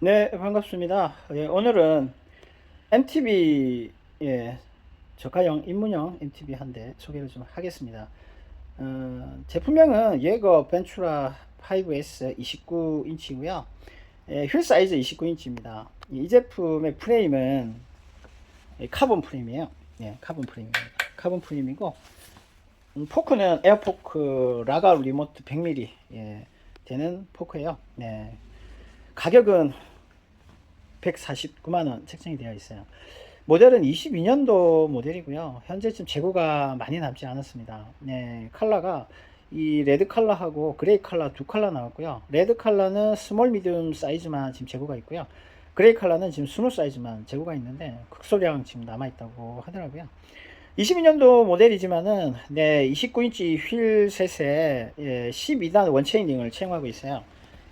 네, 반갑습니다. 예, 오늘은 MTB 예, 저가형 입문형 MTB 한 대 소개를 좀 하겠습니다. 어, 제품명은 예거 벤츄라 5S 29인치고요. 예, 휠 사이즈 29인치입니다. 이 제품의 프레임은 예, 카본 프레임이에요. 예, 카본 프레임입니다. 카본 프레임이고 음, 포크는 에어포크 라가 리모트 100mm 예, 되는 포크예요. 네. 가격은 149만원 책정이 되어 있어요. 모델은 22년도 모델이고요. 현재 지금 재고가 많이 남지 않았습니다. 네, 컬러가 이 레드 컬러하고 그레이 컬러 두 컬러 나왔고요. 레드 컬러는 스몰 미디움 사이즈만 지금 재고가 있고요. 그레이 컬러는 지금 스몰 사이즈만 재고가 있는데 극소량 지금 남아 있다고 하더라고요. 22년도 모델이지만은 네, 29인치 휠 셋에 예, 12단 원체이닝을 채용하고 있어요.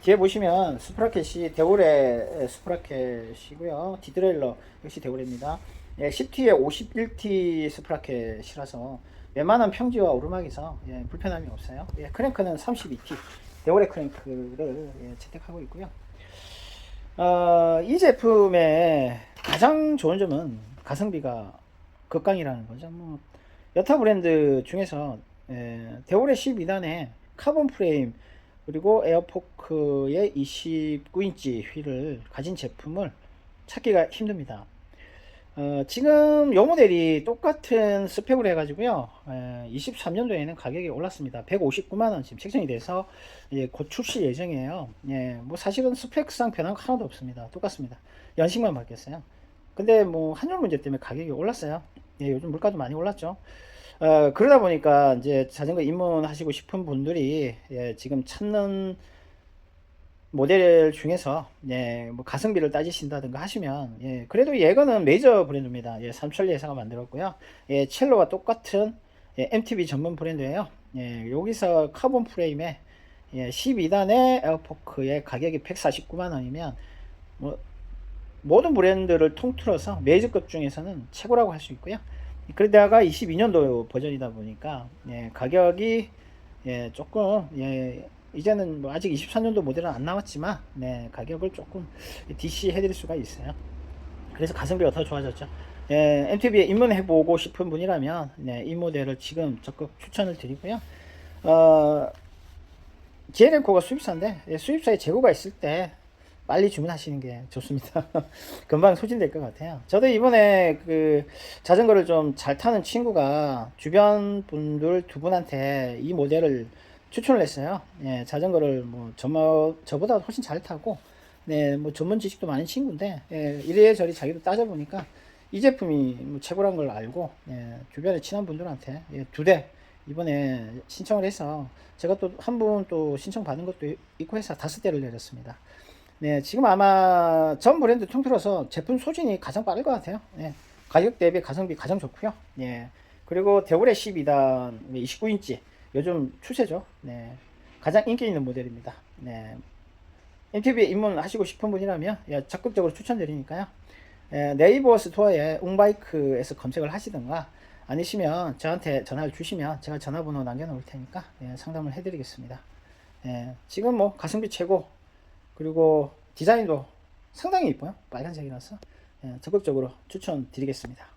뒤에 보시면 스프라켓이 데오레 스프라켓이고요. 디드레일러 역시 데오레입니다. 예, 10T에 51T 스프라켓이라서 웬만한 평지와 오르막에서 예, 불편함이 없어요. 예, 크랭크는 32T 데오레 크랭크를 예, 채택하고 있고요. 어, 이 제품의 가장 좋은 점은 가성비가 극강이라는 거죠. 뭐 여타 브랜드 중에서 예, 데오레 12단에 카본 프레임 그리고 에어포크의 29인치 휠을 가진 제품을 찾기가 힘듭니다. 어, 지금 요 모델이 똑같은 스펙으로 해가지고요. 에, 23년도에는 가격이 올랐습니다. 159만원 지금 책정이 돼서 예, 곧 출시 예정이에요. 예, 뭐 사실은 스펙상 변화가 하나도 없습니다. 똑같습니다. 연식만 바뀌었어요. 근데 뭐 환율 문제 때문에 가격이 올랐어요. 예, 요즘 물가도 많이 올랐죠. 어, 그러다 보니까 이제 자전거 입문하시고 싶은 분들이 예, 지금 찾는 모델 중에서 예, 뭐 가성비를 따지신다든가 하시면 예, 그래도 예거는 메이저 브랜드입니다. 예, 삼천리 회사가 만들었고요. 예, 첼로와 똑같은 예, MTB 전문 브랜드예요. 예, 여기서 카본 프레임에 예, 12단의 에어포크의 가격이 149만 원이면 뭐 모든 브랜드를 통틀어서 메이저급 중에서는 최고라고 할 수 있고요. 그러다가 22년도 버전이다 보니까 예, 가격이 예, 조금 예, 이제는 뭐 아직 23년도 모델은 안 나왔지만 네, 가격을 조금 DC 해드릴 수가 있어요. 그래서 가성비가 더 좋아졌죠. 예, MTB에 입문해보고 싶은 분이라면 네, 이 모델을 지금 적극 추천을 드리고요. 어, GLM코가 수입사인데 예, 수입사에 재고가 있을 때 빨리 주문하시는 게 좋습니다. 금방 소진될 것 같아요. 저도 이번에 그 자전거를 좀 잘 타는 친구가 주변 분들 두 분한테 이 모델을 추천을 했어요. 예, 자전거를 뭐 저, 저보다 훨씬 잘 타고 네, 뭐 전문 지식도 많은 친구인데 예, 이래저래 자기도 따져보니까 이 제품이 뭐 최고란 걸 알고 예, 주변에 친한 분들한테 예, 두대 이번에 신청을 해서 제가 또 한 분 또 신청 받은 것도 있고 해서 다섯 대를 내렸습니다. 네, 지금 아마 전 브랜드 통틀어서 제품 소진이 가장 빠를 것 같아요. 네, 가격 대비 가성비 가장 좋고요. 네, 그리고 데오레 12단 29인치 요즘 추세죠. 네, 가장 인기 있는 모델입니다. 네, MTB에 입문하시고 싶은 분이라면 예, 적극적으로 추천드리니까요. 예, 네이버 스토어에 웅바이크에서 검색을 하시든가 아니시면 저한테 전화를 주시면 제가 전화번호 남겨놓을 테니까 예, 상담을 해드리겠습니다. 예, 지금 뭐 가성비 최고 그리고 디자인도 상당히 이뻐요. 빨간색이라서 예, 적극적으로 추천드리겠습니다.